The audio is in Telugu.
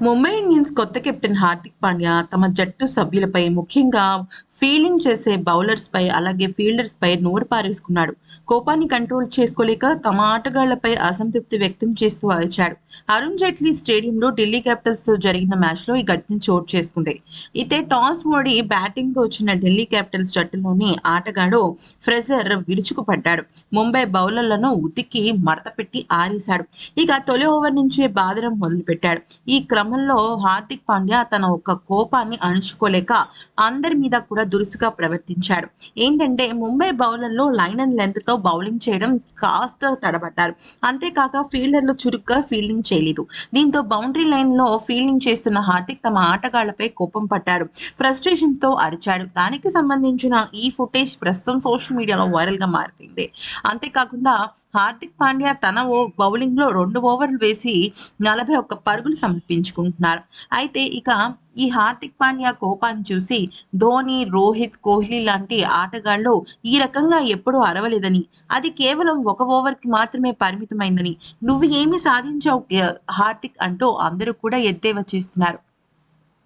ముంబై ఇండియన్స్ కొత్త కెప్టెన్ హార్దిక్ పాండ్యా తమ జట్టు సభ్యులపై ముఖ్యంగా ఫీల్డింగ్ చేసే బౌలర్స్ పై అలాగే ఫీల్డర్స్ పై నోరు పారేసుకున్నాడు. కోపాన్ని కంట్రోల్ చేసుకోలేక తమ ఆటగాళ్ళపై అసంతృప్తి వ్యక్తం చేస్తూ అరిచాడు. అరుణ్ జైట్లీ స్టేడియంలో ఢిల్లీ క్యాపిటల్స్తో జరిగిన మ్యాచ్లో ఈ ఘటన చోటు చేసుకుంది. అయితే టాస్ ఓడి బ్యాటింగ్కు వచ్చిన ఢిల్లీ క్యాపిటల్స్ జట్టులోని ఆటగాడు ఫ్రెజర్ విరుచుకుపడ్డాడు. ముంబై బౌలర్లను ఉతికి మడత పెట్టి ఆరేశాడు. ఇక తొలి ఓవర్ నుంచే బాధనం మొదలుపెట్టాడు. ఈ క్రమంలో హార్దిక్ పాండ్యా తన ఒక కోపాన్ని అణుచుకోలేక అందరి మీద కూడా దురుసుగా ప్రవర్తించాడు. ఏంటంటే ముంబై బౌలర్లు లైన్ అండ్ లెంత్తో బౌలింగ్ చేయడం కాస్త తడబడ్డారు. అంతేకాక ఫీల్డర్లు చురుగ్గా ఫీల్డింగ్ చేయలేదు. దీంతో బౌండరీ లైన్లో ఫీల్డింగ్ చేస్తున్న హార్దిక్ తమ ఆటగాళ్ళపై కోపం పట్టాడు. ఫ్రస్ట్రేషన్తో అరిచాడు. దానికి సంబంధించిన ఈ ఫుటేజ్ ప్రస్తుతం సోషల్ మీడియాలో వైరల్గా మారిపోయింది. అంతేకాకుండా హార్దిక్ పాండ్యా తన ఓ బౌలింగ్లో రెండు ఓవర్లు వేసి నలభై ఒక్క పరుగులు సమర్పించుకుంటున్నారు. అయితే ఇక ఈ హార్దిక్ పాండ్యా కోపాన్ని చూసి ధోని రోహిత్ కోహ్లీ లాంటి ఆటగాళ్ళు ఈ రకంగా ఎప్పుడూ అరవలేదని అది కేవలం ఒక ఓవర్కి మాత్రమే పరిమితమైందని నువ్వు ఏమి సాధించావు హార్దిక్ అంటూ అందరూ కూడా ఎద్దేవా చేస్తున్నారు.